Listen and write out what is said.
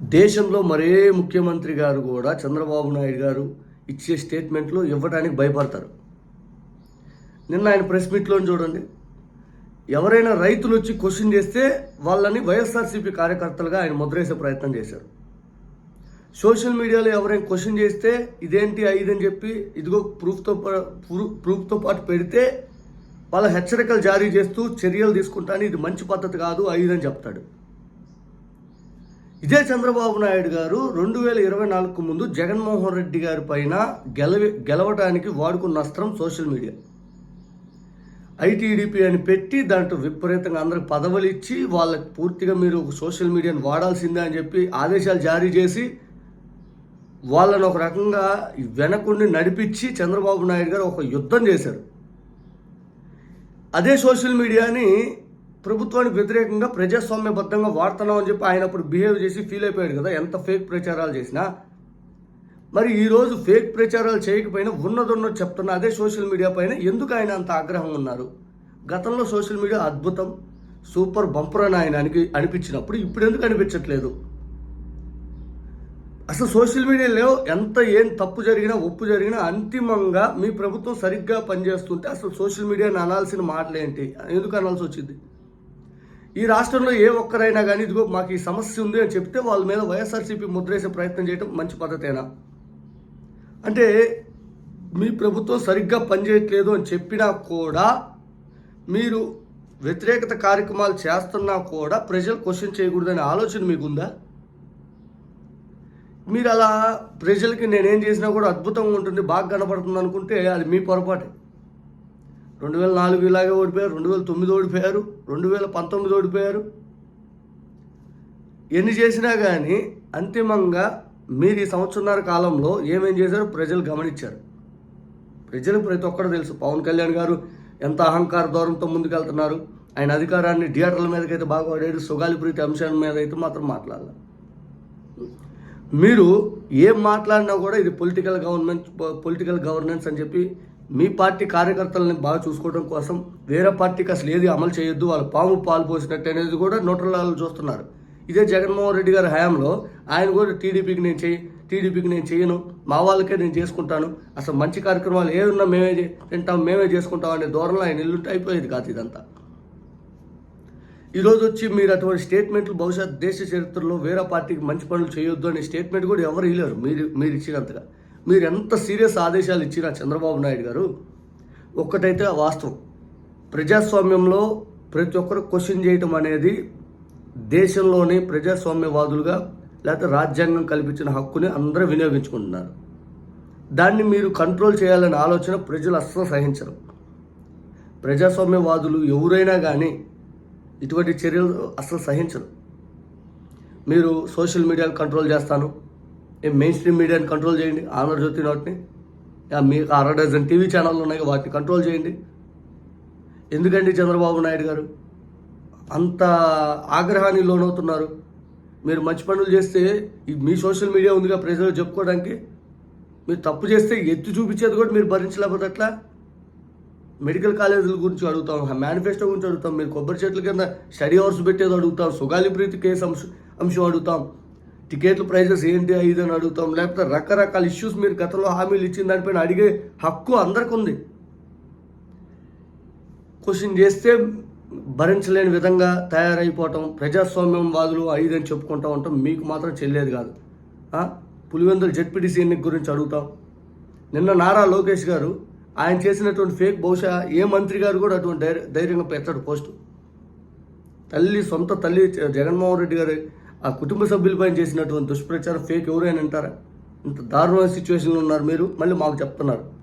దేశంలో మరే ముఖ్యమంత్రి గారు కూడా చంద్రబాబు నాయుడు గారు ఇచ్చే స్టేట్మెంట్లు ఇవ్వడానికి భయపడతారు. నిన్న ఆయన ప్రెస్ మీట్లో చూడండి. ఎవరైనా రైతులు వచ్చి క్వశ్చన్ చేస్తే వాళ్ళని వైఎస్ఆర్సీపీ కార్యకర్తలుగా ఆయన ముద్రేసే ప్రయత్నం చేశారు. సోషల్ మీడియాలో ఎవరైనా క్వశ్చన్ చేస్తే ఇదేంటి ఇదని చెప్పి ఇదిగో ప్రూఫ్తో ప్రూఫ్తో పాటు పెడితే వాళ్ళ హెచ్చరికలు జారీ చేస్తూ చర్యలు తీసుకుంటాను ఇది మంచి పద్ధతి కాదు ఐదని చెప్తాడు. ఇదే చంద్రబాబు నాయుడు గారు రెండు వేల ఇరవై నాలుగుకు ముందు జగన్మోహన్ రెడ్డి గారి పైన గెలవి గెలవడానికి వాడుకున్న అస్త్రం సోషల్ మీడియా. ఐటీడీపీ అని పెట్టి దాంట్లో విపరీతంగా అందరికి పదవులు ఇచ్చి వాళ్ళకి పూర్తిగా మీరు సోషల్ మీడియాని వాడాల్సిందే అని చెప్పి ఆదేశాలు జారీ చేసి వాళ్ళని ఒక రకంగా వెనకుండి నడిపించి చంద్రబాబు నాయుడు గారు ఒక యుద్ధం చేశారు. అదే సోషల్ మీడియాని ప్రభుత్వానికి వ్యతిరేకంగా ప్రజాస్వామ్యబద్ధంగా వాడుతున్నాం అని చెప్పి ఆయన అప్పుడు బిహేవ్ చేసి ఫీల్ అయిపోయాడు కదా. ఎంత ఫేక్ ప్రచారాలు చేసినా. మరి ఈరోజు ఫేక్ ప్రచారాలు చేయకపోయినా ఉన్నదన్నది చెప్తున్న. అదే సోషల్ మీడియా పైన ఎందుకు ఆయన అంత ఆగ్రహం ఉన్నారు? గతంలో సోషల్ మీడియా అద్భుతం. సూపర్ బంపర్ అని ఆయన అనికి అనిపించినప్పుడు ఇప్పుడు ఎందుకు అనిపించట్లేదు? అసలు సోషల్ మీడియాలో ఎంత ఏం తప్పు జరిగినా ఒప్పు జరిగినా అంతిమంగా మీ ప్రభుత్వం సరిగ్గా పనిచేస్తుంటే అసలు సోషల్ మీడియాని అనాల్సిన మాటలు ఏంటి ఎందుకు అనాల్సి వచ్చింది? ఈ రాష్ట్రంలో ఏ ఒక్కరైనా కానీ ఇదిగో మాకు ఈ సమస్య ఉంది అని చెప్తే వాళ్ళ మీద వైఎస్ఆర్సీపీ ముద్రేసే ప్రయత్నం చేయడం మంచి పద్ధతేనా? అంటే మీ ప్రభుత్వం సరిగ్గా పనిచేయట్లేదు అని చెప్పినా కూడా మీరు వ్యతిరేకత కార్యక్రమాలు చేస్తున్నా కూడా ప్రజలు క్వశ్చన్ చేయకూడదనే ఆలోచన మీకుందా? మీరు అలా ప్రజలకి నేనేం చేసినా కూడా అద్భుతంగా ఉంటుంది బాగా కనపడుతుంది అనుకుంటే అది మీ పొరపాటే. రెండు వేల నాలుగు ఇలాగే ఓడిపోయారు రెండు వేల తొమ్మిది ఓడిపోయారు రెండు వేల పంతొమ్మిది ఓడిపోయారు. ఎన్ని చేసినా కానీ అంతిమంగా మీరు ఈ సంవత్సరాల కాలంలో ఏమేం చేశారో ప్రజలు గమనించారు. ప్రజలకు ప్రతి ఒక్కరు తెలుసు. పవన్ కళ్యాణ్ గారు ఎంత అహంకార దూరంతో ముందుకెళ్తున్నారు. ఆయన అధికారాన్ని థియేటర్ల మీదకైతే బాగా వాడాడు సుగాలి ప్రీతి అంశాల మీద అయితే మాత్రం మాట్లాడాలి. మీరు ఏం మాట్లాడినా కూడా ఇది పొలిటికల్ గవర్నమెంట్ పొలిటికల్ గవర్నెన్స్ అని చెప్పి మీ పార్టీ కార్యకర్తలని బాగా చూసుకోవడం కోసం వేరే పార్టీకి అసలు ఏది అమలు చేయొద్దు వాళ్ళ పాము పాలు పోసినట్టు అనేది కూడా నోటర్లాలు చూస్తున్నారు. ఇదే జగన్మోహన్ రెడ్డి గారి హయాంలో ఆయన కూడా టీడీపీకి నేను చేయి టీడీపీకి నేను చేయను మా వాళ్ళకే నేను చేసుకుంటాను అసలు మంచి కార్యక్రమాలు ఏ ఉన్నా మేమే తింటాం మేమే చేసుకుంటాం అనే ధోరణిలో ఆయన ఇల్లుంటే అయిపోయేది కాదు ఇదంతా. ఈరోజు వచ్చి మీరు అటువంటి స్టేట్మెంట్లు బహుశా దేశ చరిత్రలో వేరే పార్టీకి మంచి పనులు చేయొద్దు అనే స్టేట్మెంట్ కూడా ఎవరు ఇవ్వలేరు మీరు మీరు ఇచ్చినంతగా. మీరు ఎంత సీరియస్ ఆదేశాలు ఇచ్చినా చంద్రబాబు నాయుడు గారు ఒక్కటైతే వాస్తవం. ప్రజాస్వామ్యంలో ప్రతి ఒక్కరు క్వశ్చన్ చేయటం అనేది దేశంలోని ప్రజాస్వామ్యవాదులుగా లేకపోతే రాజ్యాంగం కల్పించిన హక్కుని అందరూ వినియోగించుకుంటున్నారు. దాన్ని మీరు కంట్రోల్ చేయాలనే ఆలోచన ప్రజలు అస్సలు సహించరు. ప్రజాస్వామ్యవాదులు ఎవరైనా కానీ ఇటువంటి చర్యలు అస్సలు సహించరు. మీరు సోషల్ మీడియాను కంట్రోల్ చేస్తాను. ఏ మెయిన్ స్ట్రీమ్ మీడియాని కంట్రోల్ చేయండి. ఆంధ్రజ్యోతి నోట్ని యా, మీకు అర డజన్ టీవీ ఛానళ్ళు ఉన్నాయి వాటిని కంట్రోల్ చేయండి. ఎందుకండి చంద్రబాబు నాయుడు గారు? అంత ఆగ్రహాన్ని లోనవుతున్నారు. మీరు మంచి పనులు చేస్తే మీ సోషల్ మీడియా ఉందిగా ప్రజలు చెప్పుకోవడానికి. మీరు తప్పు చేస్తే ఎత్తి చూపించేది కూడా మీరు భరించలేకపోతే అట్లా మెడికల్ కాలేజీల గురించి అడుగుతాం మేనిఫెస్టో గురించి అడుగుతాం మీరు కొబ్బరి చెట్ల కింద స్టడీ అవర్స్ పెట్టేది అడుగుతాం సుగాలి ప్రీతి కేసు అంశం అంశం అడుగుతాం. టికెట్ల ప్రైజెస్ ఏంటి ఇది అని అడుగుతాం. లేకపోతే రకరకాల ఇష్యూస్ మీరు గతంలో హామీలు ఇచ్చిన దానిపైన అడిగే హక్కు అందరికి ఉంది క్వశ్చన్ చేస్తే భరించలేని విధంగా తయారైపోవటం ప్రజాస్వామ్యం వాదులు ఐదని చెప్పుకుంటా ఉంటాం. మీకు మాత్రం చెల్లేది కాదు. పులివెందుల జడ్పీటీసీ ఎన్నిక గురించి అడుగుతాం. నిన్న నారా లోకేష్ గారు ఆయన చేసినటువంటి ఫేక్ బహుశా ఏ మంత్రి గారు కూడా అటువంటి ధైర్యంగా పెట్టాడు పోస్టు. తల్లి సొంత తల్లి జగన్మోహన్ రెడ్డి గారు ఆ కుటుంబ సభ్యులపైన చేసినటువంటి దుష్ప్రచారం ఫేక్ ఎవరైనా అంటారా? ఇంత దారుణమైన సిచ్యువేషన్లో ఉన్నారు మీరు మళ్ళీ మాకు చెప్తున్నారు.